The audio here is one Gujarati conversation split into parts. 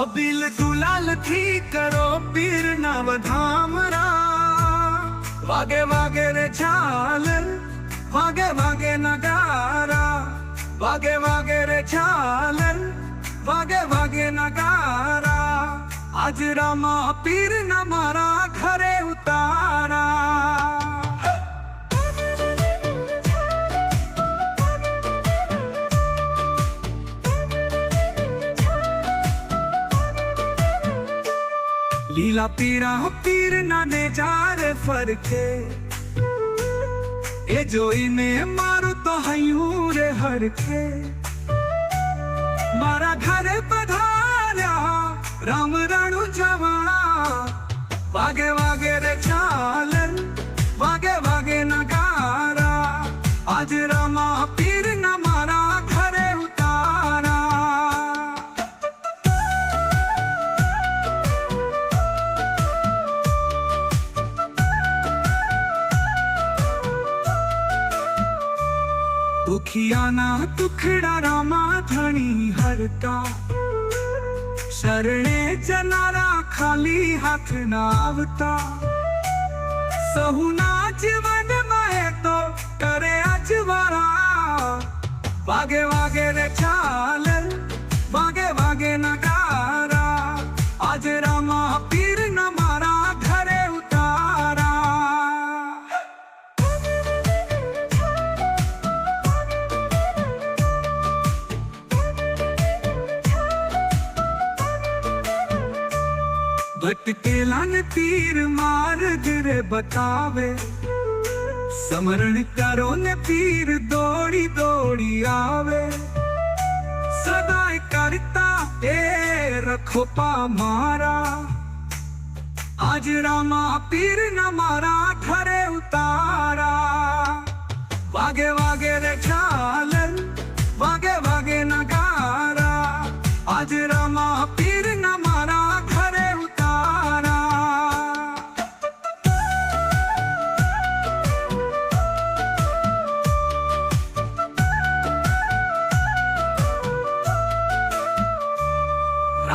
અબિલ ગુલાલથી કરો પીર ના વધામરા વાગે વાગે રે ચાલ વાગે વાગે નગારા. વાગે વાગે રે ચાલ વાગે વાગે નગારા. આજરામાં પીર ના મારા લીલા પીરા પીર ના ને જારે ફરકે. એ જોઈને મારું તો હૈયું રે હરખે મારા ઘરે પધાર્યા, રામ રણુ જવાણા. વાગે વાગે રે દુખિયાના દુખડા રામા ધણી હરતા. શરણે જનારા ખાલી હાથ ના આવતા સહુના જીવનમાં માં તો કરે અજવાળા. વાગે વાગે રે ભટકેલા ને તીર માર્ગ રે બતાવે સમરણ કરો ને પીર દોડી દોડી આવે સદાય કરતા એ રખો પા મારા આજ રામા પીર ના મારા ઠરે ઉતારા વાગે વાગે રે ચાલ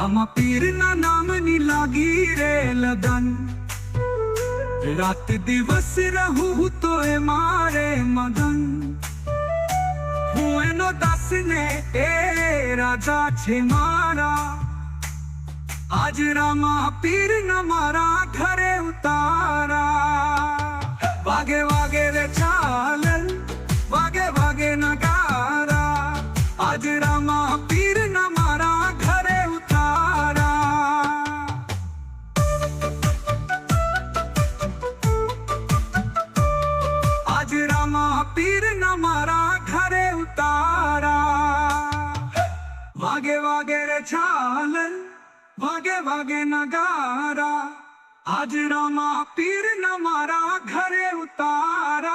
રામા પીરના નામની લાગી રે લગન. રાત દિવસ રહું તો એ મારે મગન. હું એનો દાસ ને એ રાજા છે મારા. આજ રામા પીર ના મારા ઘરે ઉતારા વાગે વાગે રે છાલ વાગે વાગે નગારા. હાજરામાં રામા પીર ના મારા ઘરે ઉતારા.